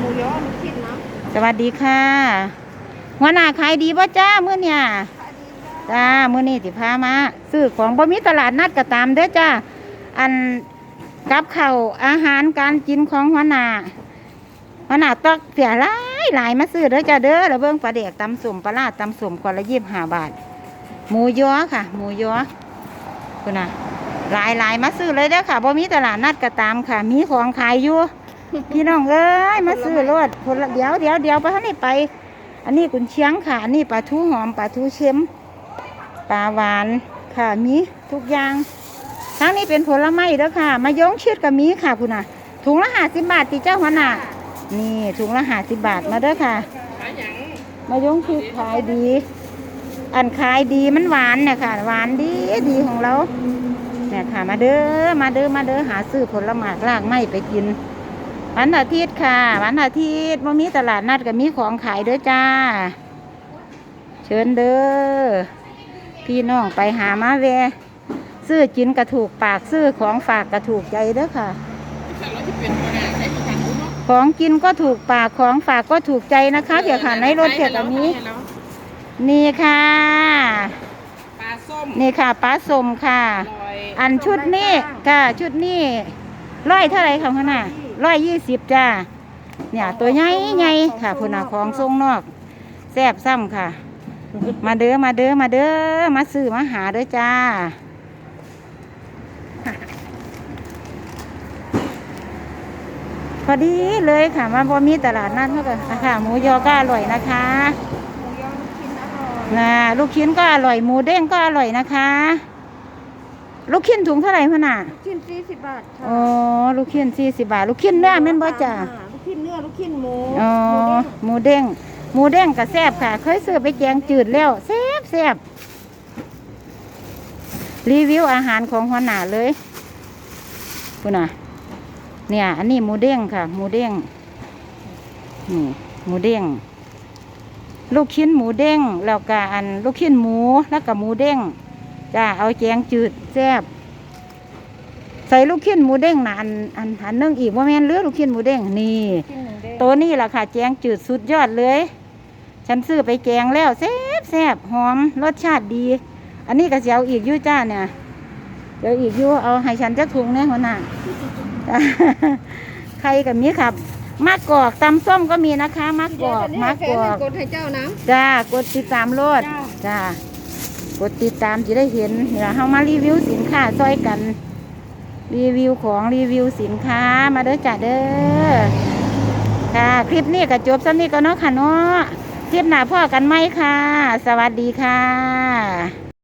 หมูยอลูกชิ้นนะสวัสดีค่ะหัวหน้าขายดีป่ะจ้ามื้อเนี่ยขายดีจ้าจ้ามื้อนี้สิพามาซื้อของบ่มีตลาดนัดก็ตามเด้อจ้าอันกับข้าวอาหารการกินของหัวหน้าหัวหน้าตอกเสียหลายหลายมาซื้อเด้อจ้าเด้อแล้วเบิ่งปลาเด็กตำสุ่มปลาลาดตำสุ่มคนละยี่สิบห้าบาท หมูยอค่ะ หมูยอคุณน่ะหลายหลายมาซื้อเลยเด้อค่ะบ่มีตลาดนัดก็ตามค่ะ มีของขายอยู่ พี่น้องเอ้ยมาซื้อรถคนละเดี๋ยวเดี๋ยวเดี๋ยวไปท่านี่ไป อันนี้กุนเชียงค่ะ อันนี้ปลาทูหอมปลาทูเค็มปลาหวานค่ะมีทุกอย่างทั้งนี้เป็นผลไม้เด้อค่ะ มายงชิดกับมีค่ะคุณน่ะ ถุงละห้าสิบบาทตีเจ้าหัวหน้านี่ถุงละห้าสิบบาทมาเด้อค่ะขายหยังมายงชิดขายดี อันขายดีมันหวานเนี่ยค่ะ หวานดีดีของเราเนี่ยค่ะ มาเด้อมาเด้อมาเด้อหาซื้อผลไม้รากไม้ไปกิน วันอาทิตย์ค่ะ วันอาทิตย์มันมีตลาดนัดกับมีของขายเด้อจ้า เชิญเด้อพี่น้องไปหามาแวะซื้อกินกระถูกปากซื้อของฝากกระถูกใจเด้อค่ะแต่เราที่เป็นคนอะได้ที่ทางนู้นเนาะของกินก็ถูกปากของฝากก็ถูกใจนะคะเดี๋ยวค่ะในรถเกี่ยวกับนี้ นี่ค่ะปลาส้มนี่ค่ะปลาสมค่ะลอยอันชุดนี้ค่ะชุดนี้ร้อยเท่าไหรคะพ่อน่ะ ร้อยยี่สิบจ้า เนี่ยตัวใหญ่ใหญ่ค่ะพุ่นน่ะของทรงนอกแซ่บซ้ำค่ะ มาเด้อมาเด้อมาเด้อมาซื้อมาหาเด้อจ้าพอดีเลยค่ะมาพอมีตลาดนัดเท่ากันค่ะหมูยอก็อร่อยนะคะหมูยอลูกชิ้นอร่อยนะลูกชิ้นก็อร่อยหมูเด้งก็อร่อยนะคะ ลูกชิ้นถุงเท่าไหร่พ่อน่ะลูกชิ้นสี่สิบบาทค่ะอ๋อลูกชิ้นสี่สิบบาท ลูกชิ้นเนื้อแม่นบ่จ้าลูกชิ้นเนื้อลูกชิ้นหมูอ๋อหมูเด้งหมูเด้งกับแซบค่ะ เคยซื้อไปแกงจืดแล้วแซบแซบรีวิวอาหารของหัวหน้าเลยคุณน่ะเนี่ย อันนี้หมูเด้งค่ะ หมูเด้งนี่หมูเด้งลูกชิ้นหมูเด้งแล้วก็อันลูกชิ้นหมูแล้วก็หมูเด้ง จ้าเอาแกงจืดแซบใส่ลูกชิ้นหมูเด้งนะอันอันอันนึงอีกว่าแม่นเลือลูกชิ้นหมูเด้งนี่ชิ้นหมูเด้งตัวนี้แหละค่ะแกงจืดสุดยอดเลย ฉันซื้อไปแกงแล้วแซ่บแซ่บหอมรสชาติดี อันนี้ก็เสียวอีกอยู่จ้าเนี่ยเดี๋ยวอีกอยู่เอาให้ฉันจะถุงเนี่ยหัวหน้าใครกับมีครับมากกอกตำส้มก็มีนะคะมากกอกมากกอกกดให้เจ้าน้จ้ากดติดตามโลดจ้าจ้า กดติดตามจะได้เห็นเดี๋ยวเรามารีวิวสินค้าซอยกัน รีวิวของรีวิวสินค้ามาเด้อจ้าเด้อค่ะคลิปนี้ก็จบสักนี้ก็เนาะค่ะเนาะคลิปหน้าพ่อกันไหมค่ะ สวัสดีค่ะ